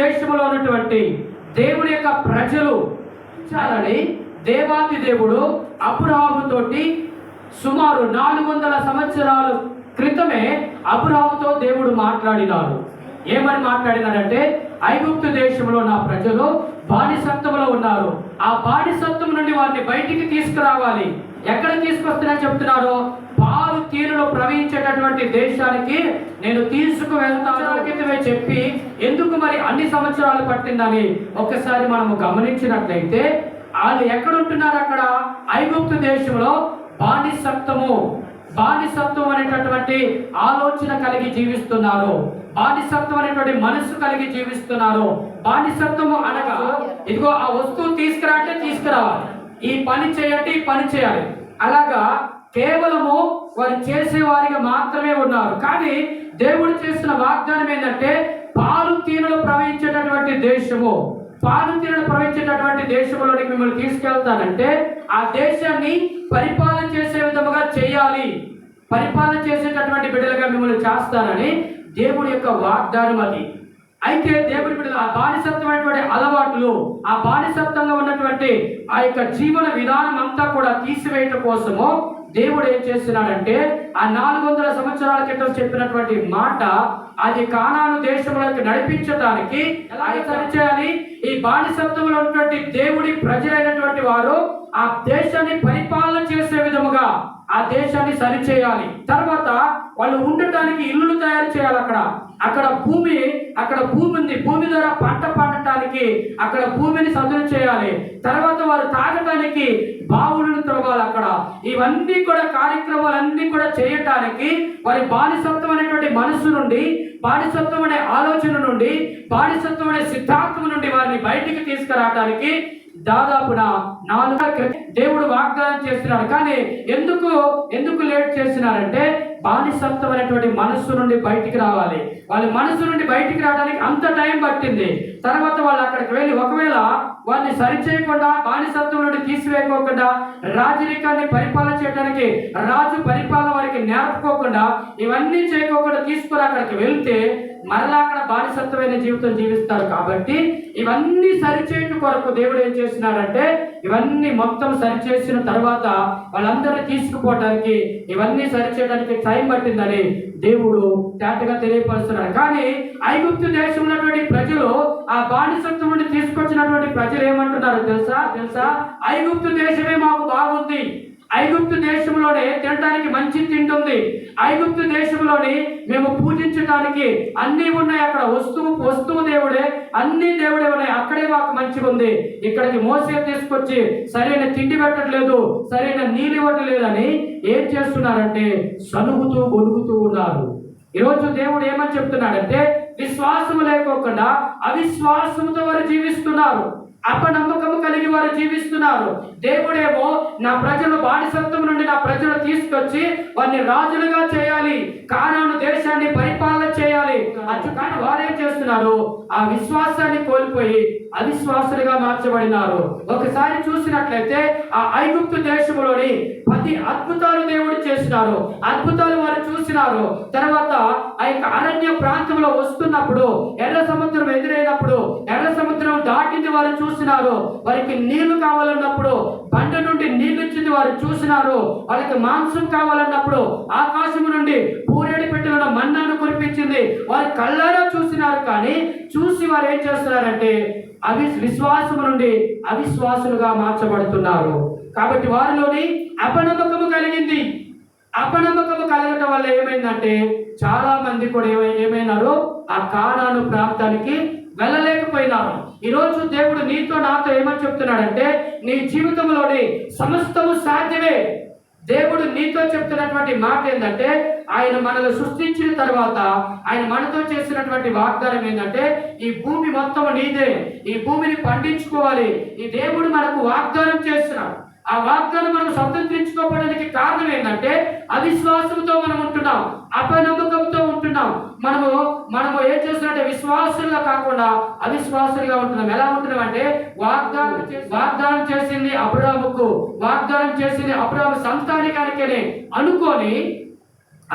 దేశంలో ఉన్నటువంటి దేవుని యొక్క ప్రజలు చాలని దేవాది దేవుడు అబ్రహాముతోటి సుమారు నాలుగు వందల సంవత్సరాల క్రితమే అబ్రహాముతో దేవుడు మాట్లాడినాడు. ఏమని మాట్లాడినాడంటే ఐగుప్తు దేశంలో నా ప్రజలు బానిసత్వంలో ఉన్నారు. ఆ బానిసత్వం నుండి వారిని బయటికి తీసుకురావాలి. ఎక్కడ తీసుకొస్తున్నా చెప్తున్నారో? తీరులో ప్రవహించేటటువంటి దేశానికి నేను తీసుకువెళ్తాను క్రితమే చెప్పి ఎందుకు మరి అన్ని సంవత్సరాలు పట్టిందని ఒక్కసారి మనము గమనించినట్లయితే వాళ్ళు ఎక్కడ ఉంటున్నారు అక్కడ? ఐగుప్తు దేశంలో బానిసత్వము. బానిసత్వం అనేటటువంటి ఆలోచన కలిగి జీవిస్తున్నారు. బానిసత్వం అనేటువంటి మనసు కలిగి జీవిస్తున్నారు. బానిసత్వము అనగా ఇదిగో ఆ వస్తువు తీసుకురా అంటే తీసుకురావాలి. ఈ పని చేయండి ఈ పని చేయాలి. అలాగా కేవలము వారు చేసేవారిగా మాత్రమే ఉన్నారు. కానీ దేవుడు చేసిన వాగ్దానం ఏంటంటే పాలు తీరులు ప్రవహించేటటువంటి దేశము పాలు తీరులు ప్రవహించేటటువంటి దేశంలోనికి మిమ్మల్ని తీసుకెళ్తానంటే ఆ దేశాన్ని పరిపాలన చేసే విధముగా చేయాలి. పరిపాలన చేసేటటువంటి బిడ్డలుగా మిమ్మల్ని చేస్తానని దేవుడి యొక్క వాగ్దానం అది. అయితే దేవుడి బిడ్డలు ఆ బానిసత్వమైనటువంటి అలవాట్లు ఆ బానిసత్వంగా ఉన్నటువంటి ఆ యొక్క జీవన విధానం అంతా కూడా తీసివేయటం కోసము దేవుడు ఏం చేస్తున్నాడంటే ఆ నాలుగు వందల సంవత్సరాల క్రితం చెప్పినటువంటి మాట అది కానాను దేశంలోకి నడిపించడానికి ఎలాగే సరిచేయాలి ఈ బానిసత్వంలో ఉన్నటువంటి దేవుడి ప్రజలైనటువంటి వారు ఆ దేశాన్ని పరిపాలన చేసే విధముగా ఆ దేశాన్ని సరిచేయాలి. తర్వాత వాళ్ళు ఉండటానికి ఇల్లులు తయారు చేయాలి అక్కడ. అక్కడ భూమి అక్కడ భూమి ఉంది. భూమి ద్వారా పంట పండటానికి అక్కడ భూమిని సదును చేయాలి. తర్వాత వారు తాగటానికి బావులను త్రవ్వాలి అక్కడ. ఇవన్నీ కూడా కార్యక్రమాలన్నీ కూడా చేయటానికి వారి బానిసత్వం అనేటువంటి మనసు నుండి బానిసత్వం అనే ఆలోచన నుండి బానిసత్వం అనే సిద్ధాంతం నుండి వారిని బయటికి తీసుకురావడానికి దాదాపున నాలుగు దేవుడు వాగ్దానం చేస్తున్నాడు. కానీ ఎందుకు ఎందుకు లేట్ చేస్తున్నారంటే బానిసత్వం అనేటువంటి మనస్సు నుండి బయటికి రావాలి. వాళ్ళ మనస్సు నుండి బయటికి రావడానికి అంత టైం పట్టింది. తర్వాత వాళ్ళు అక్కడికి వెళ్ళి ఒకవేళ వాళ్ళని సరిచేయకుండా బానిసత్వం నుండి తీసివేయకోకుండా రాజరికాన్ని పరిపాలన చేయడానికి రాజు పరిపాలన వారికి నేర్పుకోకుండా ఇవన్నీ చేయకోకుండా తీసుకుని అక్కడికి వెళ్తే మరలా అక్కడ బానిసత్వమైన జీవితం జీవిస్తారు కాబట్టి ఇవన్నీ సరిచేయటం కొరకు దేవుడు ఏం చేస్తున్నాడంటే ఇవన్నీ మొత్తం సరిచేసిన తర్వాత వాళ్ళందరినీ తీసుకుపోవటానికి ఇవన్నీ సరిచేయడానికి టైం పట్టిందని దేవుడు తేటగా తెలియపరుస్తున్నాడు. కానీ ఐగుప్తు దేశం ఉన్నటువంటి ప్రజలు ఆ బానిసత్వం నుండి తీసుకొచ్చినటువంటి ప్రజలు ఏమంటున్నారు తెలుసా? తెలుసా? ఐగుప్తు దేశమే మాకు బాగుంది. ఐగుప్తు దేశంలోనే తినడానికి మంచి తిండి ఉంది ఐగుప్తు దేశంలోని మేము పూజించడానికి అన్నీ ఉన్నాయి అక్కడ. వస్తువు వస్తువు దేవుడే అన్ని దేవుడే ఉన్నాయి. అక్కడే మాకు మంచిగా ఉంది. ఇక్కడికి మోసే తీసుకొచ్చి సరైన తిండి పెట్టట్లేదు సరైన నీళ్ళు ఇవ్వట్లేదని ఏం చేస్తున్నారంటే సనుగుతూ గొనుగుతూ ఉన్నారు. ఈరోజు దేవుడు ఏమని చెప్తున్నాడంటే విశ్వాసము లేకోకుండా అవిశ్వాసముతో వారు జీవిస్తున్నారు. అపనమ్మకము కలిగి వారు జీవిస్తున్నారు. దేవుడేమో నా ప్రజలు బానిసత్వం నుండి నా ప్రజలు తీసుకొచ్చి వారిని రాజులుగా చేయాలి కానాను దేశాన్ని పరిపాలన చేయాలి. అచ్చు కానీ వారేం చేస్తున్నారు? ఆ విశ్వాసాన్ని కోల్పోయి అవిశ్వాసులుగా మార్చబడినారు. ఒకసారి చూసినట్లయితే ఆ ఐగుప్తు దేశంలోని ప్రతి అద్భుతాలు దేవుడు చేసినారు. అద్భుతాలు వారు చూసినారు. తర్వాత ఆ యొక్క అరణ్య ప్రాంతంలో వస్తున్నప్పుడు ఎర్ర సముద్రం ఎదురైనప్పుడు ఎర్ర సముద్రం దాటింది వారు చూసినారు. వారికి నీళ్ళు కావాలన్నప్పుడు బండ నుండి నీళ్ళు వారు చూసినారు. వాళ్ళకి మాంసం కావాలన్నప్పుడు ఆకాశం నుండి పూరేడి పెట్టిన మన్నాను కురిపించింది. వారు కళ్ళారా చూసినారు కానీ చూసి వారు ఏం చేస్తున్నారంటే అవి విశ్వాసము నుండి అవిశ్వాసులుగా మార్చబడుతున్నారు. కాబట్టి వారిలోని అపనమ్మకము కలిగింది. అపనమ్మకము కలగటం వల్ల ఏమైందంటే చాలా మంది కూడా ఏమై ఏమైనారు ఆ కానాను ప్రాంతానికి వెళ్ళలేకపోయినారు. ఈరోజు దేవుడు నీతో నాతో ఏమని చెప్తున్నాడంటే నీ జీవితంలోని సమస్తము సాధ్యమే. దేవుడు నీతో చెప్తున్నటువంటి మాట ఏంటంటే ఆయన మనల్ని సృష్టించిన తర్వాత ఆయన మనతో చేసినటువంటి వాగ్దానం ఏంటంటే ఈ భూమి మొత్తం నీదే. ఈ భూమిని పండించుకోవాలి. ఈ దేవుడు మనకు వాగ్దానం చేస్తున్నాడు. ఆ వాగ్దానం మనం స్వతంత్రించుకోవడానికి కారణం ఏంటంటే అవిశ్వాసంతో మనం ఉంటున్నాం అపనమ్మకంతో ఉంటున్నాం. మనము మనము ఏం చేస్తున్నట్టే విశ్వాసులుగా కాకుండా అవిశ్వాసులుగా ఉంటున్నాం. ఎలా ఉంటున్నాం అంటే వాగ్దానం వాగ్దానం చేసింది అబ్రాముకు వాగ్దానం చేసింది అబ్రాము సంతానికానికనే అనుకొని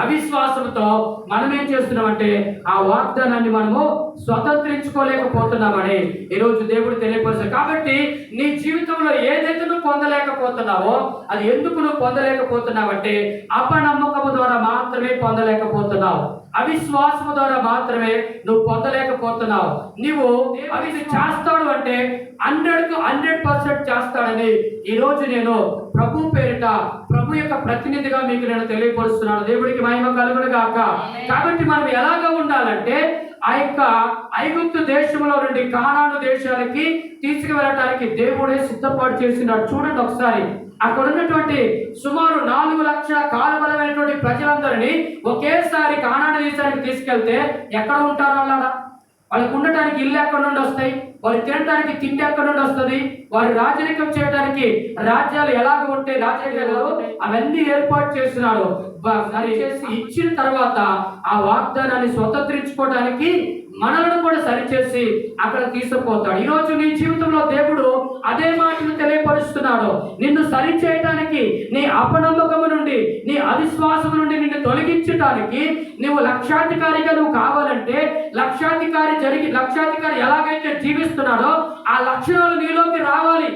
అవిశ్వాసంతో మనం ఏం చేస్తున్నామంటే ఆ వాగ్దానాన్ని మనము స్వతంత్రించుకోలేకపోతున్నామని ఈరోజు దేవుడు తెలియపరుస్తాడు. కాబట్టి నీ జీవితంలో ఏదైతే నువ్వు పొందలేకపోతున్నావో అది ఎందుకు నువ్వు పొందలేకపోతున్నావంటే అపనమ్మకము ద్వారా మాత్రమే పొందలేకపోతున్నావు. అవిశ్వాసము ద్వారా మాత్రమే నువ్వు పొందలేకపోతున్నావు. నువ్వు అవి చేస్తాడు అంటే హండ్రెడ్కు హండ్రెడ్ పర్సెంట్ చేస్తాడని ఈ రోజు నేను ప్రభు పేరిట ప్రభు యొక్క ప్రతినిధిగా మీకు నేను తెలియపరుస్తున్నాను. దేవుడికి మహిమ కలుగును గాక. కాబట్టి మనం ఎలాగ ఉండాలంటే ఆ యొక్క ఐగుప్తు దేశంలో నుండి కానాను దేశాలకి తీసుకువెళ్ళటానికి దేవుడే సిద్ధపాటు చేసినాడు. చూడండి ఒకసారి. అక్కడ ఉన్నటువంటి సుమారు నాలుగు లక్షల కాలబలమైనటువంటి ప్రజలందరినీ ఒకేసారి కానాడు దేశానికి తీసుకెళ్తే ఎక్కడ ఉంటారు వాళ్ళ వాళ్ళకు ఉండటానికి ఇల్లు ఎక్కడ నుండి వస్తాయి? వారు తినడానికి తిండి ఎక్కడ నుండి వస్తుంది? వారి రాజరికం చేయడానికి రాజ్యాలు ఎలాగ ఉంటే రాజరికాలు అవన్నీ ఏర్పాటు చేస్తున్నాడు చేసి ఇచ్చిన తర్వాత ఆ వాగ్దానాన్ని స్వతంత్రించుకోవడానికి మనలను కూడా సరిచేసి అక్కడ తీసుకుపోతాడు. ఈరోజు నీ జీవితంలో దేవుడు అదే మాటను తెలియపరుస్తున్నాడు. నిన్ను సరి చేయటానికి నీ అపనమ్మకము నుండి నీ అవిశ్వాసము నుండి నిన్ను తొలగించటానికి నువ్వు లక్షాధికారిగా నువ్వు కావాలంటే లక్షాధికారి జరిగి లక్షాధికారి ఎలాగైతే జీవిస్తున్నాడో ఆ లక్షణాలు నీలోకి రావాలి.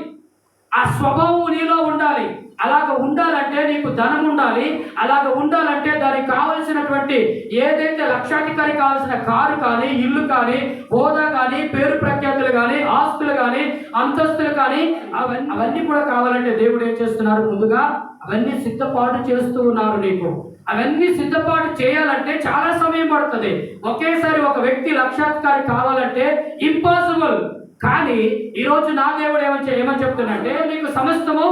ఆ స్వభావం నీలో ఉండాలి. అలాగ ఉండాలంటే నీకు ధనం ఉండాలి అలాగ ఉండాలంటే దానికి కావలసినటువంటి ఏదైతే లక్షాధికారి కావాల్సిన కారు కానీ ఇల్లు కానీ హోదా కానీ పేరు ప్రఖ్యాతులు కానీ ఆస్తులు కానీ అంతస్తులు కానీ అవన్నీ అవన్నీ కూడా కావాలంటే దేవుడు ఏం చేస్తున్నారు ముందుగా? అవన్నీ సిద్ధపాటు చేస్తూ ఉన్నారు నీకు. అవన్నీ సిద్ధపాటు చేయాలంటే చాలా సమయం పడుతుంది. ఒకేసారి ఒక వ్యక్తి లక్షాధికారి కావాలంటే ఇంపాసిబుల్ కానీ ఈరోజు నా దేవుడు ఏమని ఏమని చెప్తున్నాడంటే నీకు సమస్తము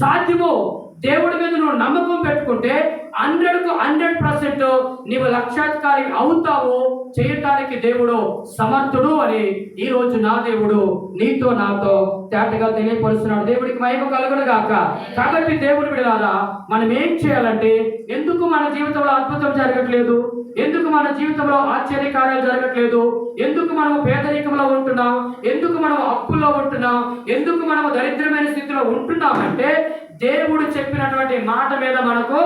సాధ్యము. దేవుడి మీద నువ్వు నమ్మకం పెట్టుకుంటే హండ్రెడ్కు హండ్రెడ్ పర్సెంట్ నీవు లక్షాధికారి అవుతావు చేయటానికి దేవుడు సమర్థుడు అని ఈ రోజు నా దేవుడు నీతో నాతో తేటగా తెలియపరుస్తున్నాడు. దేవుడికి మహిమ కలుగుడు గాక. కాబట్టి దేవుడు విడారా మనం ఏం చేయాలంటే ఎందుకు మన జీవితంలో అద్భుతం జరగట్లేదు? ఎందుకు మన జీవితంలో ఆశ్చర్యకార్యాలు జరగట్లేదు? ఎందుకు మనం పేదరికంలో ఉంటున్నాం? ఎందుకు మనం అప్పుల్లో ఉంటున్నాం? ఎందుకు మనం దరిద్రమైన స్థితిలో ఉంటున్నామంటే దేవుడు చెప్పినటువంటి మాట మీద మనకు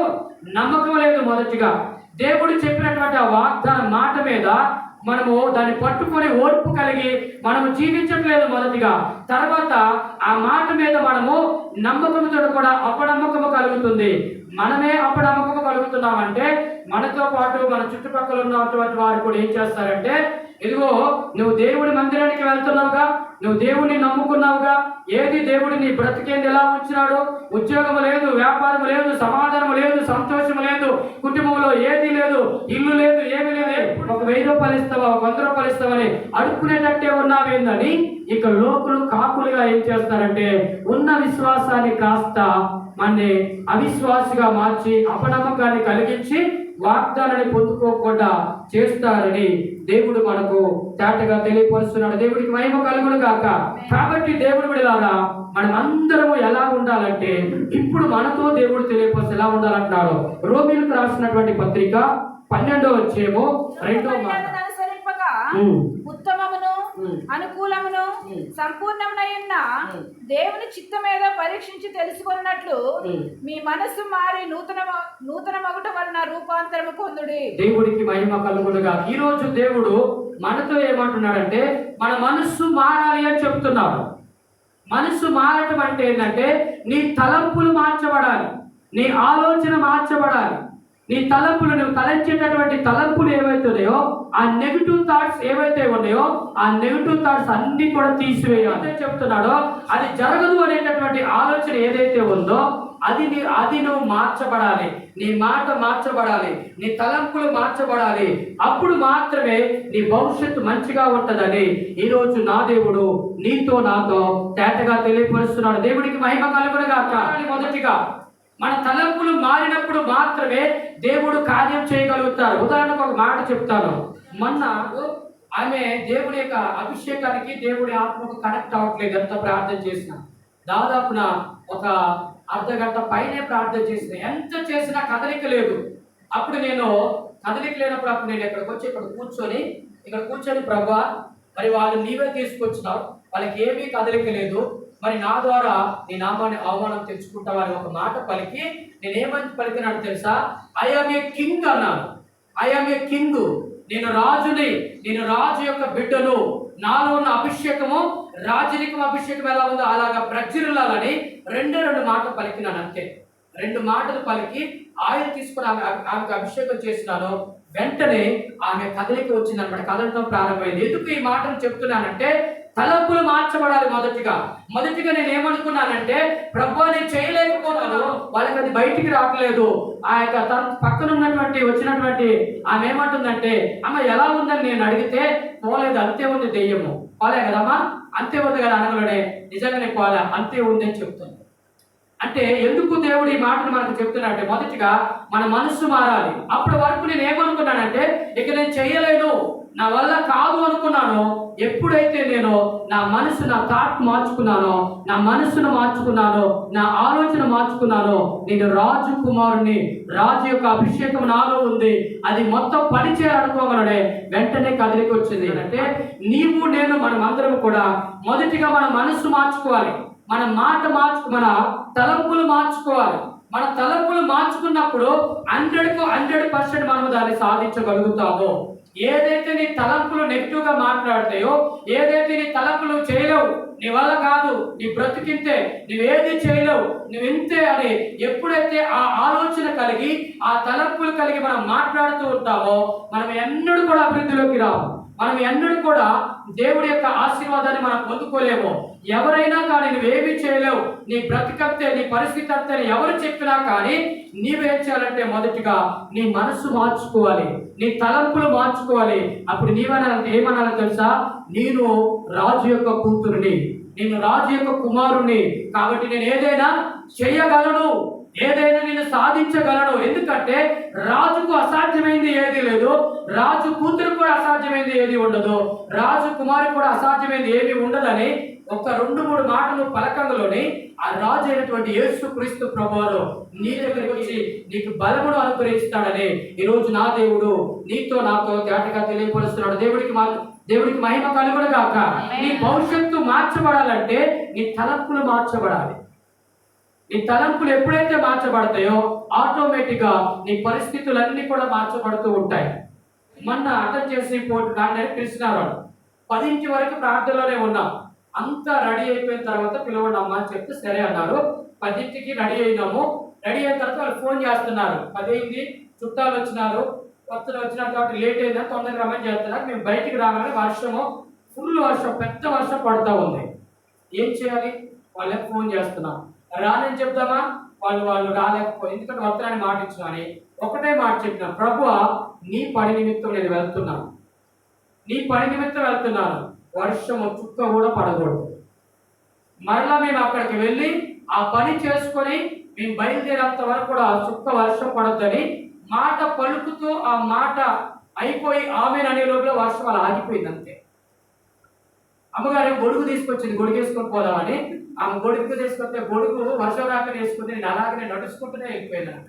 నమ్మకం లేదు మొదటిగా. దేవుడు చెప్పినటువంటి ఆ వాగ్దాన మాట మీద మనము దాన్ని పట్టుకొని ఓర్పు కలిగి మనము జీవించట్లేదు మొదటిగా. తర్వాత ఆ మాట మీద మనము నమ్మకంతో కూడా అపనమ్మకము కలుగుతుంది. మనమే అపనమ్మకము చేస్తున్నామంటే మనతో పాటు మన చుట్టుపక్కల ఉన్నటువంటి వారు కూడా ఏం చేస్తారంటే ఇదిగో నువ్వు దేవుడి మందిరానికి వెళ్తున్నావుగా నువ్వు దేవుడిని నమ్ముకున్నావుగా? ఏది దేవుడి నీ బ్రతికేంది? ఎలా ఉంచినాడు? ఉద్యోగం లేదు వ్యాపారం లేదు సమాధానం లేదు సంతోషం లేదు కుటుంబంలో ఏది లేదు ఇల్లు లేదు ఏమీ లేదు. ఒక వెయ్యి రూపాయలు ఇస్తావా? ఒక వంద రూపాయలు ఇస్తావని అడుక్కునేటట్టే ఉన్నావేందని ఇక లోకులు కాకులుగా ఏం చేస్తారంటే ఉన్న విశ్వాసాన్ని కాస్త మనని అవిశ్వాసిగా మార్చి అపనమ్మకాన్ని కలిగించి వాగ్దానాన్ని పొందుకోకుండా చేస్తారని దేవుడు మనకు తేటగా తెలియపరుస్తున్నాడు. దేవుడికి మహిమ కలుగును గాక. కాబట్టి దేవుడు విడలారా మనం అందరము ఎలా ఉండాలంటే ఇప్పుడు మనతో దేవుడు తెలియపరుస్తూ ఎలా ఉండాలంటున్నాడు. రోమిలకు రాసినటువంటి పత్రిక పన్నెండో వచ్చేమో రెండో మాట. అనుకూలమును ఉమ్. దేవుని చిత్తమేదో పరీక్షించి తెలుసుకున్నట్లు. మీ మనస్సు మారి నూతన నూతన మగుట వలన రూపాంతరము పొందుడి. దేవుడికి మహిమ కలుగునుగా ఈ రోజు దేవుడు మనతో ఏమంటున్నాడంటే మన మనస్సు మారాలి అని చెప్తున్నాడు. మనస్సు మారటం అంటే ఏంటంటే నీ తలంపులు మార్చబడాలి నీ ఆలోచన మార్చబడాలి. నీ తలంపులు నువ్వు తలంచేటటువంటి తలంపులు ఏవైతే ఉన్నాయో ఆ నెగిటివ్ థాట్స్ ఏవైతే ఉన్నాయో ఆ నెగిటివ్ థాట్స్ అన్ని కూడా తీసివేయాలి చెప్తున్నాడో అది జరగదు అనేటటువంటి ఆలోచన ఏదైతే ఉందో అది నీ అది నువ్వు మార్చబడాలి. నీ మాట మార్చబడాలి. నీ తలంపులు మార్చబడాలి. అప్పుడు మాత్రమే నీ భవిష్యత్తు మంచిగా ఉంటదని ఈ రోజు నా దేవుడు నీతో నాతో తేటగా తెలియపరుస్తున్నాడు. దేవుడికి మహిమ కలుగునుగా మొదటిగా మన తలంపులు మారినప్పుడు మాత్రమే దేవుడు కార్యం చేయగలుగుతారు. ఉదాహరణకు ఒక మాట చెప్తాను. మొన్న ఆమె దేవుడి యొక్క అభిషేకానికి దేవుడి ఆత్మకు కనెక్ట్ అవ్వట్లేదు. ఎంత ప్రార్థన చేసిన. దాదాపున ఒక అర్ధ గంట పైనే ప్రార్థన చేసిన. ఎంత చేసినా కదలిక లేదు. అప్పుడు నేను కదలిక లేనప్పుడు అప్పుడు నేను ఇక్కడికి వచ్చి ఇక్కడ కూర్చొని ఇక్కడ కూర్చొని ప్రభా మరి వాళ్ళు నీవే తీసుకొచ్చినావు. వాళ్ళకి ఏమీ కదలిక లేదు. మరి నా ద్వారా నీ నామాన్ని అవమానం తెచ్చుకుంటావా అని ఒక మాట పలికి నేనేమని పలికినాడు తెలుసా? ఐఎమ్ ఏ కింగ్ అన్నాను ఐఎమ్ ఏ కింగ్ నేను రాజుని నేను రాజు యొక్క బిడ్డను. నాలో ఉన్న అభిషేకము రాజరికం అభిషేకం ఎలా ఉందో అలాగా ప్రచురులాలని రెండే రెండు మాటలు పలికినాను అంతే. రెండు మాటలు పలికి ఆయన తీసుకుని ఆమె ఆమెకు అభిషేకం చేసినాను. వెంటనే ఆమె కదలికి వచ్చిందనమాట. కదలటం ప్రారంభమైంది. ఎందుకు ఈ మాటలు చెప్తున్నానంటే తలంపులు మార్చబడాలి మొదటిగా. మొదటిగా నేను ఏమనుకున్నానంటే ప్రభు నేను చేయలేకపోతాను వాళ్ళకి అది బయటికి రావట్లేదు. ఆ యొక్క తన పక్కన ఉన్నటువంటి వచ్చినటువంటి ఆమె ఏమంటుందంటే అమ్మ ఎలా ఉందని నేను అడిగితే పోలేదు అంతే ఉంది దెయ్యము. పోలే కదమ్మా? అంతే ఉంది కదా అనగలనే నిజంగానే పోలే అంతే ఉంది అని చెప్తుంది. అంటే ఎందుకు దేవుడు ఈ మాటను మనకు చెప్తున్నాడంటే మొదటిగా మన మనస్సు మారాలి. అప్పటి వరకు నేను ఏమనుకున్నానంటే ఇక నేను చేయలేను నా వల్ల కాదు అనుకున్నాను. ఎప్పుడైతే నేను నా మనసు నా థాట్ మార్చుకున్నానో నా మనసును మార్చుకున్నానో నా ఆలోచన మార్చుకున్నానో నేను రాజు కుమారుని రాజు యొక్క అభిషేకం నాలో ఉంది. అది మొత్తం పనిచేయాలనుకోగలడే వెంటనే కదిలికి వచ్చింది. అంటే నీవు నేను మనం అందరం కూడా మొదటిగా మన మనసు మార్చుకోవాలి. మన మాట మార్చుకు మన తలంపులు మార్చుకోవాలి. మన తలంపులు మార్చుకున్నప్పుడు హండ్రెడ్కు హండ్రెడ్ పర్సెంట్ మనము దాన్ని సాధించగలుగుతాము. ఏదైతే నీ తలంపులు నెగిటివ్గా మాట్లాడతాయో ఏదైతే నీ తలంపులు చేయలేవు నీ వల్ల కాదు నీ బ్రతికింతే నువ్వేది చేయలేవు నువ్వు ఇంతే అని ఎప్పుడైతే ఆ ఆలోచన కలిగి ఆ తలంపులు కలిగి మనం మాట్లాడుతూ ఉంటామో మనం ఎన్నడూ కూడా అభివృద్ధిలోకి రాము. మనం ఎన్నడూ కూడా దేవుడి యొక్క ఆశీర్వాదాన్ని మనం పొందుకోలేము. ఎవరైనా కానీ నువ్వేమీ చేయలేవు. నీ బ్రతికత్తే నీ పరిస్థితి అంతే ఎవరు చెప్పినా కానీ నీవేం చేయాలంటే మొదటిగా నీ మనస్సు మార్చుకోవాలి. నీ తలంపులు మార్చుకోవాలి. అప్పుడు నీవనాలంటే ఏమనాలో తెలుసా? నేను రాజు యొక్క కూతురుని. నేను రాజు యొక్క కుమారుణ్ణి. కాబట్టి నేను ఏదైనా చేయగలను. ఏదైనా నేను సాధించగలను. ఎందుకంటే రాజుకు అసాధ్యమైంది ఏది లేదు. రాజు కూతురు కూడా అసాధ్యమైంది ఏది ఉండదు. రాజు కుమారు కూడా అసాధ్యమైంది ఏది ఉండదని ఒక రెండు మూడు మాటలు పలకంలోని ఆ రాజు అయినటువంటి యేసు క్రీస్తు ప్రభువారు నీ దగ్గరికి వచ్చి నీకు బలమును అనుగ్రహిస్తాడని ఈ రోజు నా దేవుడు నీతో నాతో తేటగా తెలియపరుస్తున్నాడు. దేవుడికి మా దేవుడికి మహిమ కలుగును గాక. నీ భవిష్యత్తు మార్చబడాలంటే నీ తలంపులు మార్చబడాలి. నీ తలంపులు ఎప్పుడైతే మార్చబడతాయో ఆటోమేటిక్గా నీ పరిస్థితులన్నీ కూడా మార్చబడుతూ ఉంటాయి. మొన్న అర్థం చేసి పోటీ దాన్ని పిలిచినారు. పదింటి వరకు ప్రార్థనలోనే ఉన్నాం. అంతా రెడీ అయిపోయిన తర్వాత పిలవండి అమ్మా అని చెప్తే సరే అన్నారు. పదింటికి రెడీ అయినాము. రెడీ అయిన తర్వాత వాళ్ళు ఫోన్ చేస్తున్నారు. పదైంది చుట్టాలు వచ్చినారు. కొత్తలు వచ్చినారు కాబట్టి లేట్ అయిందని తొందరగా రమ్మని చేస్తున్నారు మేము బయటికి రాగానే వర్షము ఫుల్ వర్షం పెద్ద వర్షం పడుతూ ఉంది. ఏం చేయాలి? వాళ్ళకి ఫోన్ చేస్తున్నాం. రానని చెప్తామా వాళ్ళు వాళ్ళు రాలేకపోయి ఎందుకంటే వస్త్రాన్ని మాట ఒకటే మాట చెప్పిన ప్రభు నీ పని నిమిత్తం నేను వెళ్తున్నాను. నీ పని నిమిత్తం వెళ్తున్నాను. వర్షం చుక్క కూడా పడకూడదు. మరలా మేము అక్కడికి వెళ్ళి ఆ పని చేసుకొని మేము బయలుదేరేంత వరకు కూడా చుక్క వర్షం పడొద్దని మాట పలుకుతూ ఆ మాట అయిపోయి ఆమె అనే లోపల వర్షం అలా ఆగిపోయింది అంతే. అమ్మగారు గొడుగు తీసుకొచ్చింది గొడుగు వేసుకొని పోదామని ఆమె గొడుగు తీసుకొస్తే గొడుగు వర్షం రాక వేసుకుంది నేను అలాగనే నడుచుకుంటూనే వెళ్ళిపోయినాను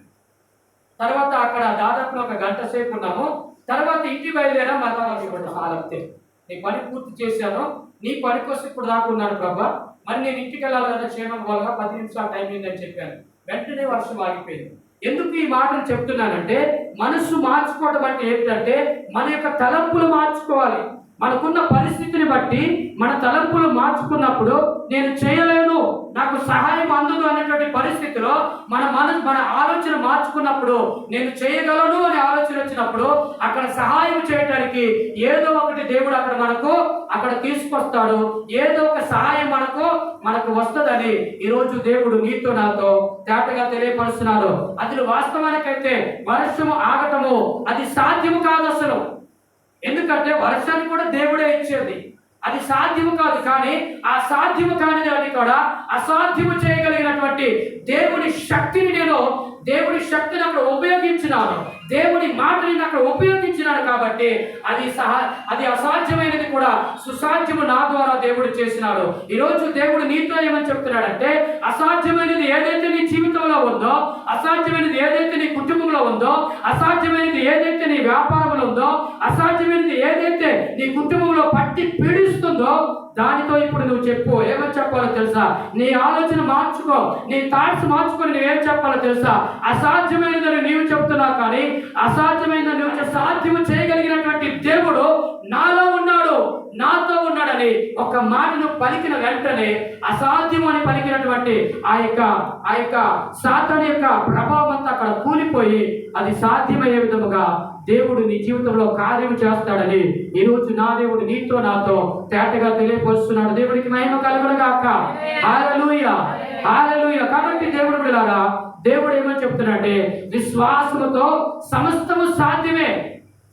తర్వాత అక్కడ దాదాపు ఒక గంట సేపు ఉన్నాము. తర్వాత ఇంటి బయలుదేరా మతాలు ఆలప్తే నీ పని పూర్తి చేశాను. నీ పని కోసం ఇప్పుడు దాకా ఉన్నాను ప్రభా. మరి నేను ఇంటికి వెళ్ళాలి కదా క్షేమం వల్ల పది నిమిషాలు టైం ఏందని చెప్పాను. వెంటనే వర్షం ఆగిపోయింది. ఎందుకు ఈ మాటలు చెప్తున్నానంటే మనసు మార్చుకోవడం అంటే ఏంటంటే మన యొక్క తలంపులు మార్చుకోవాలి. మనకున్న పరిస్థితిని బట్టి మన తలంపులు మార్చుకున్నప్పుడు నేను చేయలేను నాకు సహాయం అందదు అనేటువంటి పరిస్థితిలో మన మనసు మన ఆలోచన మార్చుకున్నప్పుడు నేను చేయగలను అనే ఆలోచన వచ్చినప్పుడు అక్కడ సహాయం చేయడానికి ఏదో ఒకటి దేవుడు అక్కడ మనకు అక్కడ తీసుకొస్తాడు. ఏదో ఒక సహాయం మనకు మనకు వస్తుందని ఈరోజు దేవుడు నీతో నాతో తేటగా తెలియపరుస్తున్నారు అది వాస్తవానికైతే వర్షము ఆగటము అది సాధ్యము కాదు అసలు. ఎందుకంటే వర్షాన్ని కూడా దేవుడే ఇచ్చేది. అది సాధ్యము కాదు కానీ ఆ సాధ్యము కానిది అని కూడా అసాధ్యము చేయగలిగినటువంటి దేవుని శక్తిని నేను దేవుడి శక్తిని అక్కడ ఉపయోగించినారు దేవుని మాటని అక్కడ ఉపయోగించినాడు కాబట్టి అది సహా అది అసాధ్యమైనది కూడా. సుసాధ్యము నా ద్వారా దేవుడు చేసినాడు. ఈరోజు దేవుడు నీతో ఏమని చెప్తున్నాడంటే అసాధ్యమైనది ఏదైతే నీ జీవితంలో ఉందో అసాధ్యమైనది ఏదైతే నీ కుటుంబంలో ఉందో అసాధ్యమైనది ఏదైతే నీ వ్యాపారంలో ఉందో అసాధ్యమైనది ఏదైతే నీ కుటుంబంలో పట్టి పీడిస్తుందో దానితో ఇప్పుడు నువ్వు చెప్పు. ఏమని చెప్పాలో తెలుసా? నీ ఆలోచన మార్చుకో. నీ థాట్స్ మార్చుకొని నువ్వేం చెప్పాలో తెలుసా? అసాధ్యమైనదని నీవు చెప్తున్నావు కానీ అసాధ్యమైన నువ్వు సాధ్యము చేయగలిగినటువంటి దేవుడు నాలో ఉన్నాడు నాతో ఉన్నాడని ఒక మాటను పలికిన వెంటనే అసాధ్యం అని పలికినటువంటి ఆ యొక్క ఆ యొక్క సాతని యొక్క ప్రభావం అంతా అక్కడ కూలిపోయి అది సాధ్యమయ్యే విధముగా దేవుడు నీ జీవితంలో కార్యం చేస్తాడని ఈ రోజు నా దేవుడు నీతో నాతో తేటగా తెలియపరుస్తున్నాడు. దేవుడికి మహిమ కలుగును గాక. హాలూయ కాబట్టి దేవుడు బిడ్డలారా దేవుడు ఏమని చెప్తున్నాడంటే విశ్వాసముతో సమస్తము సాధ్యమే.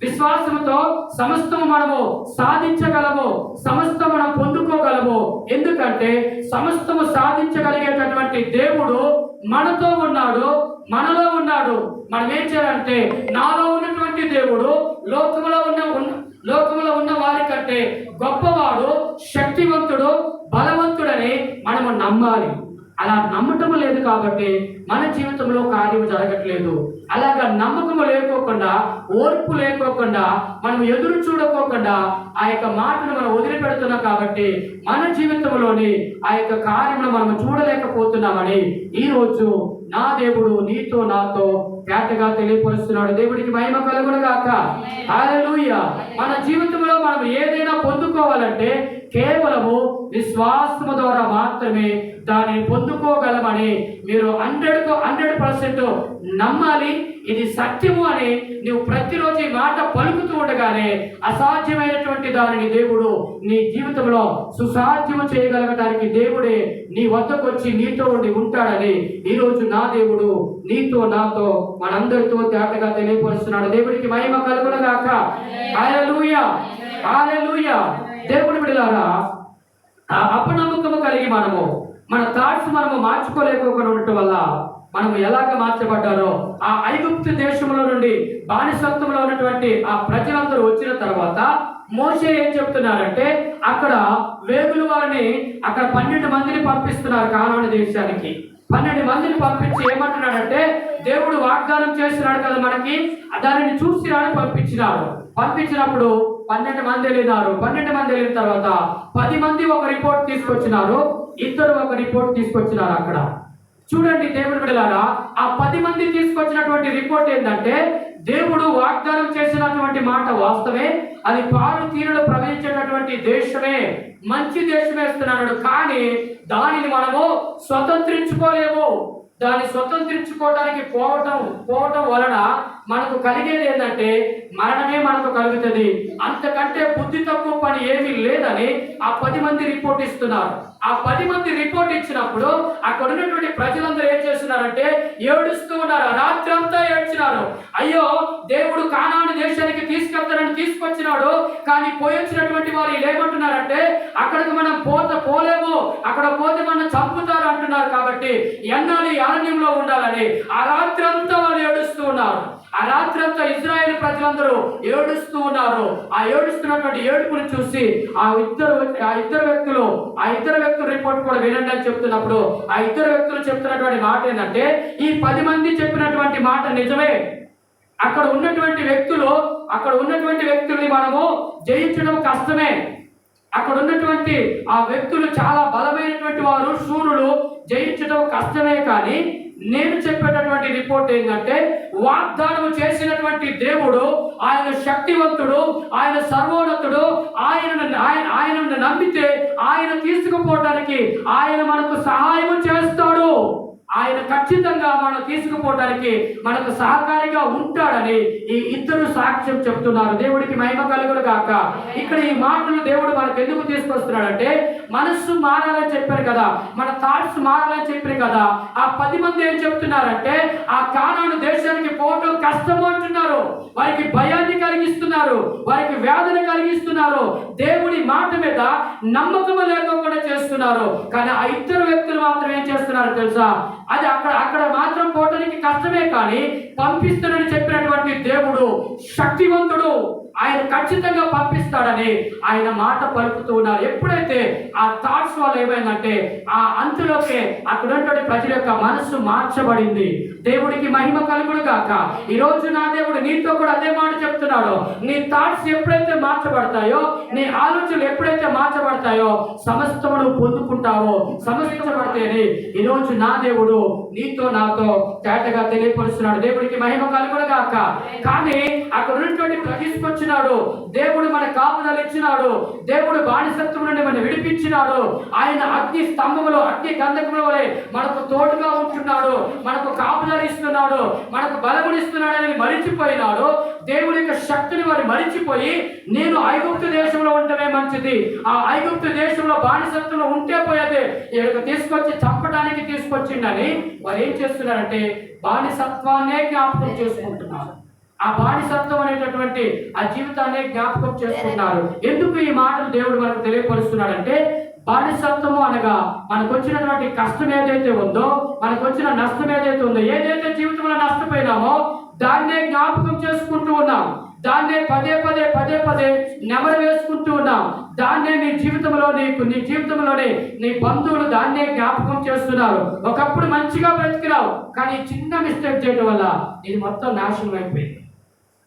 విశ్వాసముతో సమస్తము మనము సాధించగలము సమస్తం మనం పొందుకోగలము. ఎందుకంటే సమస్తము సాధించగలిగేటటువంటి దేవుడు మనతో ఉన్నాడు మనలో ఉన్నాడు. మనం ఏం చేయాలంటే నాలో ఉన్నటువంటి దేవుడు లోకములో ఉన్న లోకంలో ఉన్న వారి కంటే గొప్పవాడు శక్తివంతుడు బలవంతుడని మనము నమ్మాలి. అలా నమ్మటం లేదు కాబట్టి మన జీవితంలో కార్యం జరగట్లేదు. అలాగా నమ్మకం లేకోకుండా ఓర్పు లేకోకుండా మనం ఎదురు చూడకోకుండా ఆ యొక్క మాటను మనం వదిలిపెడుతున్నాం కాబట్టి మన జీవితంలోని ఆ యొక్క కార్యమును మనం చూడలేకపోతున్నామని ఈ రోజు నా దేవుడు నీతో నాతో తేటగా తెలియపరుస్తున్నాడు. దేవుడికి మహిమ గాక హల్లెలూయా మన జీవితంలో మనం ఏదైనా పొందుకోవాలంటే కేవలము విశ్వాసము ద్వారా మాత్రమే దానిని పొందుకోగలమని మీరు హండ్రెడ్ హండ్రెడ్ పర్సెంట్ నమ్మాలి. ఇది సత్యము అని నువ్వు ప్రతిరోజు ఈ మాట పలుకుతూ ఉండగానే అసాధ్యమైనటువంటి దానిని దేవుడు నీ జీవితంలో సుసాధ్యము చేయగలగటానికి దేవుడే నీ వద్దకు వచ్చి నీతో ఉండి ఉంటాడని ఈ రోజు నా దేవుడు నీతో నాతో మనందరితో తేటగా తెలియపరుస్తున్నాడు. దేవుడికి మహిమ కలుగునగాక. హల్లెలూయా హల్లెలూయా దేవుడి బిడ్డలారా ఆ అపనమ్మకము కలిగి మనము మన థాట్స్ మనము మార్చుకోలేకపోకుండా ఉండటం వల్ల మనము ఎలాగ మార్చబడ్డారో ఆ ఐగుప్తు దేశంలో నుండి బానిసత్వంలో ఉన్నటువంటి ఆ ప్రజలందరూ వచ్చిన తర్వాత మోసే ఏం చెప్తున్నారంటే అక్కడ వేగులు వారిని అక్కడ పన్నెండు మందిని పంపిస్తున్నారు కానాను దేశానికి. పన్నెండు మందిని పంపించి ఏమంటున్నాడంటే దేవుడు వాగ్దానం చేస్తున్నాడు కదా మనకి దానిని చూసి రాని పంపించినాడు. పంపించినప్పుడు పన్నెండు మంది వెళ్ళినారు. పన్నెండు మంది వెళ్ళిన తర్వాత పది మంది ఒక రిపోర్ట్ తీసుకొచ్చినారు. ఇద్దరు ఒక రిపోర్ట్ తీసుకొచ్చినారు అక్కడ. చూడండి దేవుడు బిడ్డలారా ఆ పది మంది తీసుకొచ్చినటువంటి రిపోర్ట్ ఏంటంటే దేవుడు వాగ్దానం చేసినటువంటి మాట వాస్తవే. అది పాలు తీరులు ప్రవహించేటటువంటి దేశమే మంచి దేశమే ఇస్తున్నాడు కానీ దానిని మనము స్వతంత్రించుకోలేము. దాన్ని స్వతంత్రించుకోవడానికి పోవటం పోవటం వలన మనకు కలిగేది ఏంటంటే మరణమే మనకు కలుగుతుంది. అంతకంటే బుద్ధి తక్కువ పని ఏమీ లేదని ఆ పది మంది రిపోర్ట్ ఇస్తున్నారు. ఆ పది మంది రిపోర్ట్ ఇచ్చినప్పుడు అక్కడ ఉన్నటువంటి ప్రజలందరూ ఏం చేస్తున్నారంటే ఏడుస్తూ ఉన్నారు. రాత్రి అంతా ఏడ్చినారు. అయ్యో దేవుడు కానాను దేశానికి తీసుకెళ్తారని తీసుకొచ్చినాడు. కానీ పోయొచ్చినటువంటి వారు ఏమంటున్నారంటే అక్కడికి మనం పోత పోలేము. అక్కడ పోతే మనం చంపుతారు అంటున్నారు కాబట్టి ఎన్నాళ్ళు అరణ్యంలో ఉండాలని ఆ రాత్రి అంతా వాళ్ళు ఏడుస్తూ ఉన్నారు. ఆ రాత్రి అంతా ఇజ్రాయేల్ ప్రజలందరూ ఏడుస్తూ ఉన్నారు. ఆ ఏడుస్తున్నటువంటి ఏడుపును చూసి ఆ ఇద్దరు ఆ ఇద్దరు వ్యక్తులు ఆ ఇద్దరు వ్యక్తుల రిపోర్ట్ కూడా వినండి అని చెప్తున్నప్పుడు ఆ ఇద్దరు వ్యక్తులు చెప్తున్నటువంటి మాట ఏంటంటే ఈ పది మంది చెప్పినటువంటి మాట నిజమే. అక్కడ ఉన్నటువంటి వ్యక్తులు అక్కడ ఉన్నటువంటి వ్యక్తుల్ని మనము జయించడం కష్టమే. అక్కడ ఉన్నటువంటి ఆ వ్యక్తులు చాలా బలమైనటువంటి వారు సూర్యుడు జయించడం కష్టమే కానీ నేను చెప్పేటటువంటి రిపోర్ట్ ఏంటంటే వాగ్దానం చేసినటువంటి దేవుడు ఆయన శక్తివంతుడు ఆయన సర్వోన్నతుడు ఆయన ఆయన ఆయనను నమ్మితే ఆయన తీసుకుపోవడానికి ఆయన మనకు సహాయం చేస్తాడు. ఆయన ఖచ్చితంగా మనం తీసుకుపోవడానికి మనకు సహకారిగా ఉంటాడని ఈ ఇద్దరు సాక్ష్యం చెప్తున్నారు. దేవుడికి మహిమ కలుగులు కాక ఇక్కడ ఈ మాటలు దేవుడు మనకు ఎందుకు తీసుకొస్తున్నాడంటే మనస్సు మారాలని చెప్పారు కదా. మన థాట్స్ మారాలని చెప్పారు కదా. ఆ పది మంది ఏం చెప్తున్నారంటే ఆ కానాను దేశానికి పోవటం కష్టము అంటున్నారు. వారికి భయాన్ని కలిగిస్తున్నారు. వారికి వేదన కలిగిస్తున్నారు. దేవుడి మాట మీద నమ్మకము లేకుండా చేస్తున్నారు. కానీ ఆ ఇద్దరు వ్యక్తులు మాత్రం ఏం చేస్తున్నారు తెలుసా? అది అక్కడ అక్కడ మాత్రం పోవటానికి కష్టమే కానీ పంపిస్తానని చెప్పినటువంటి దేవుడు శక్తివంతుడు. ఆయన ఖచ్చితంగా పంపిస్తాడని ఆయన మాట పలుకుతూ ఉన్నారు. ఎప్పుడైతే ఆ థాట్స్ వల్ల ఏమైందంటే ఆ అంతులోకే అక్కడ ఉన్నటువంటి ప్రజల యొక్క మనస్సు మార్చబడింది. దేవుడికి మహిమ కలుగుడు గాక. ఈ రోజు నా దేవుడు నీతో కూడా అదే మాట చెప్తున్నాడు. నీ థాట్స్ ఎప్పుడైతే మార్చబడతాయో నీ ఆలోచనలు ఎప్పుడైతే మార్చబడతాయో సమస్తమును పొందుకుంటావో సమస్తపడితేనే ఈ రోజు నా దేవుడు నీతో నాతో తేటగా తెలియపరుస్తున్నాడు. దేవుడికి మహిమ కలుగుడు గాక. కానీ అక్కడ ఉన్నటువంటి తీసుకొచ్చినాడు దేవుడు మన కాపుదలు ఇచ్చినాడు. దేవుడు బానిసత్వం నుండి మనం విడిపించినాడు. ఆయన అగ్ని స్తంభములో అగ్ని గంధకముల వలె మనకు తోడుగా ఉంటున్నాడు. మనకు కాపు ఇస్తున్నాడు మనకు బలమునిస్తున్నాడని మరిచిపోయినాడు. దేవుడి యొక్క శక్తిని వారు మరిచిపోయి నేను ఐగుప్తు దేశంలో ఉండటమే మంచిది. ఆ ఐగుప్తు దేశంలో బానిసత్వంలో ఉంటే పోయేది. ఇక్కడ తీసుకొచ్చి చంపడానికి తీసుకొచ్చిండని వారు ఏం చేస్తున్నారంటే బానిసత్వాన్నే జ్ఞాపకం చేసుకుంటున్నారు. ఆ బానిసత్వం అనేటటువంటి ఆ జీవితాన్ని జ్ఞాపకం చేసుకుంటున్నారు. ఎందుకు ఈ మాటలు దేవుడు మనకు తెలియపరుస్తున్నాడంటే బానిసత్వము అనగా మనకు వచ్చినటువంటి కష్టం ఏదైతే ఉందో మనకు వచ్చిన నష్టం ఏదైతే ఉందో ఏదైతే జీవితంలో నష్టపోయినామో దాన్నే జ్ఞాపకం చేసుకుంటూ ఉన్నాం. దాన్నే పదే పదే పదే పదే నెమరు వేసుకుంటూ ఉన్నాం. దాన్నే నీ జీవితంలో నీకు నీ జీవితంలోనే నీ బంధువులు దాన్నే జ్ఞాపకం చేస్తున్నారు. ఒకప్పుడు మంచిగా బ్రతికినావు కానీ చిన్న మిస్టేక్ చేయడం వల్ల ఇది మొత్తం నాశనం అయిపోయింది.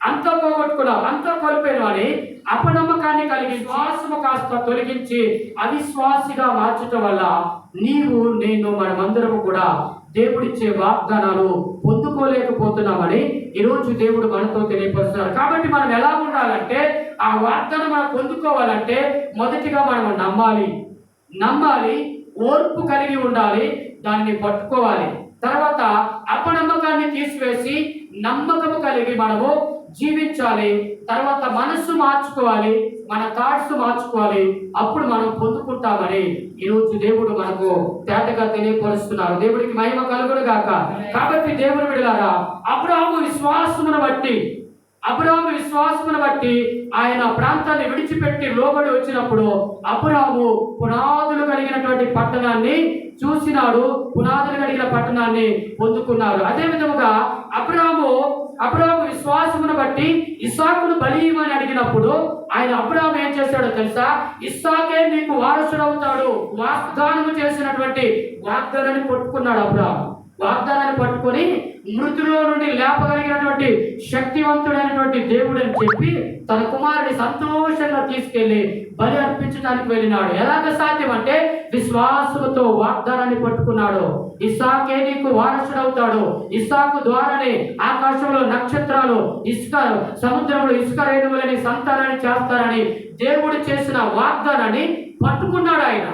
అంతా పోగొట్టుకున్నావు అంతా కోల్పోయిన అని అపనమ్మకాన్ని కలిగి శ్వాసము కాస్త తొలగించి అవిశ్వాసిగా మార్చటం వల్ల నీవు నేను మనమందరము కూడా దేవుడిచ్చే వాగ్దానాలు పొందుకోలేకపోతున్నామని ఈరోజు దేవుడు మనతో తెలియపరుస్తున్నారు. కాబట్టి మనం ఎలా ఉండాలంటే ఆ వాగ్దానం మనం పొందుకోవాలంటే మొదటిగా మనం నమ్మాలి. నమ్మాలి ఓర్పు కలిగి ఉండాలి దాన్ని పట్టుకోవాలి. తర్వాత అపనమ్మకాన్ని తీసివేసి నమ్మకము కలిగి మనము జీవించాలి. తర్వాత మనస్సు మార్చుకోవాలి. మన థాట్స్ మార్చుకోవాలి. అప్పుడు మనం పొందుకుంటామని ఈరోజు దేవుడు మనకు తేటగా తెలియపరుస్తున్నారు. దేవుడికి మహిమ కలుగుడు గాక కాబట్టి దేవుడు విడలారా అబ్రాహము విశ్వాసమును బట్టి అబ్రాహము విశ్వాసమును బట్టి ఆయన ప్రాంతాన్ని విడిచిపెట్టి లోబడి వచ్చినప్పుడు అబ్రాహము పునాదులు కలిగినటువంటి పట్టణాన్ని చూసినాడు. పునాదులు కలిగిన పట్టణాన్ని పొందుకున్నారు. అదే విధముగా అబ్రాహము అబ్రహాము విశ్వాసమును బట్టి ఇస్సాకును బలియమని అడిగినప్పుడు ఆయన అబ్రహాం ఏం చేశాడో తెలుసా? ఇస్సాకే నీకు వారసుడు అవుతాడు వాగ్దానము చేసినటువంటి వాగ్దానాన్ని పట్టుకున్నాడు అబ్రహాం. వాగ్దానాన్ని పట్టుకొని మృతులో నుండి లేపగలిగినటువంటి శక్తివంతుడైనటువంటి దేవుడు అని చెప్పి తన కుమారుడిని సంతోషంగా తీసుకెళ్ళి బలి అర్పించడానికి వెళ్ళినాడు. ఎలాగ సాధ్యం అంటే విశ్వాసంతో వాగ్దానాన్ని పట్టుకున్నాడు. ఇస్సాకే నీకు వారసుడవుతాడు. ఇస్సాకు ద్వారానే ఆకాశంలో నక్షత్రాలు ఇసుక సముద్రంలో ఇసుక రేణువులని సంతానాన్ని చేస్తారని దేవుడు చేసిన వాగ్దానాన్ని పట్టుకున్నాడు ఆయన.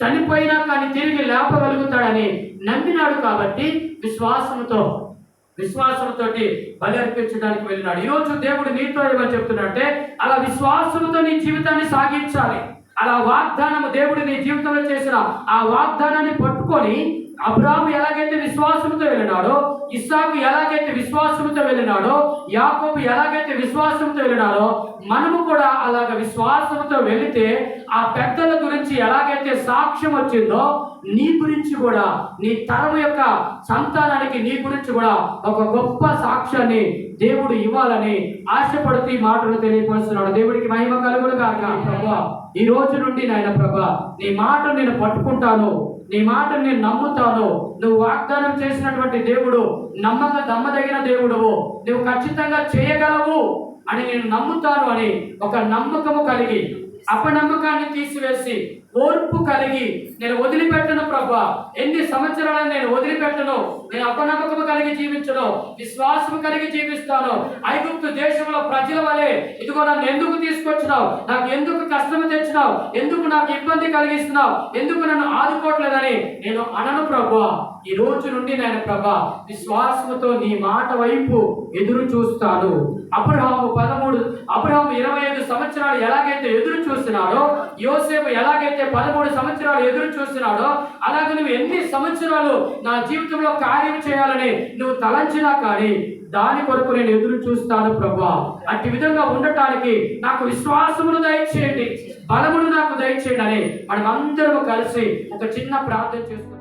చనిపోయినా కానీ తిరిగి లేపగలుగుతాడని నమ్మినాడు కాబట్టి విశ్వాసంతో విశ్వాసంతోటి బలి అర్పించడానికి వెళ్ళినాడు. ఈరోజు దేవుడు నీతో ఏమని చెప్తున్నాడంటే అలా విశ్వాసంతో నీ జీవితాన్ని సాగించాలి. అలా వాగ్దానము దేవుడు నీ జీవితంలో చేసిన ఆ వాగ్దానాన్ని పట్టుకొని అబ్రాహం ఎలాగైతే విశ్వాసంతో వెళ్ళినాడో ఇస్సాకు ఎలాగైతే విశ్వాసంతో వెళ్ళినాడో యాకోబు ఎలాగైతే విశ్వాసంతో వెళ్ళినాడో మనము కూడా అలాగ విశ్వాసంతో వెళితే ఆ పెద్దల గురించి ఎలాగైతే సాక్ష్యం వచ్చిందో నీ గురించి కూడా నీ తరం యొక్క సంతానానికి నీ గురించి కూడా ఒక గొప్ప సాక్ష్యాన్ని దేవుడు ఇవ్వాలని ఆశపడుతూ ఈ మాటలు తెలియపరుస్తున్నాడు. దేవుడికి మహిమ కలుగుడు కాక ప్రభా ఈ రోజు నుండి నాయన ప్రభా నీ మాట నేను పట్టుకుంటాను. నీ మాట నేను నమ్ముతాను. నువ్వు వాగ్దానం చేసినటువంటి దేవుడు నమ్మక నమ్మదగిన దేవుడువు. నువ్వు ఖచ్చితంగా చేయగలవు అని నేను నమ్ముతాను అని ఒక నమ్మకము కలిగి అపనమ్మకాన్ని తీసివేసి ఓర్పు కలిగి నేను వదిలిపెట్టను ప్రభా. ఎన్ని సంవత్సరాలను నేను వదిలిపెట్టను? నేను అపనమ్మకము కలిగి జీవించను. విశ్వాసము కలిగి జీవిస్తాను. ఐగుప్తు దేశంలో ప్రజల వలె ఇదిగో నన్ను ఎందుకు తీసుకొచ్చినావు? నాకు ఎందుకు కష్టము తెచ్చినావు? ఎందుకు నాకు ఇబ్బంది కలిగిస్తున్నావు? ఎందుకు నన్ను ఆదుకోవట్లేదని నేను అనను ప్రభా. ఈ రోజు నుండి నేను ప్రభా విశ్వాసముతో నీ మాట వైపు ఎదురు చూస్తాను. అబ్రహాము పదమూడు అబ్రహాము ఇరవై ఐదు సంవత్సరాలు ఎలాగైతే ఎదురు చూస్తున్నాడో యోసేపు ఎలాగైతే పదమూడు సంవత్సరాలు ఎదురు చూస్తున్నాడో అలాగే నువ్వు ఎన్ని సంవత్సరాలు నా జీవితంలో కార్యం చేయాలని నువ్వు తలంచినా కానీ దాని కొరకు నేను ఎదురు చూస్తాను ప్రభా అట్టి విధంగా ఉండటానికి నాకు విశ్వాసమును దయచేయండి బలమును నాకు దయచేయండి అని మనం కలిసి ఒక చిన్న ప్రార్థన చేసుకుంటాం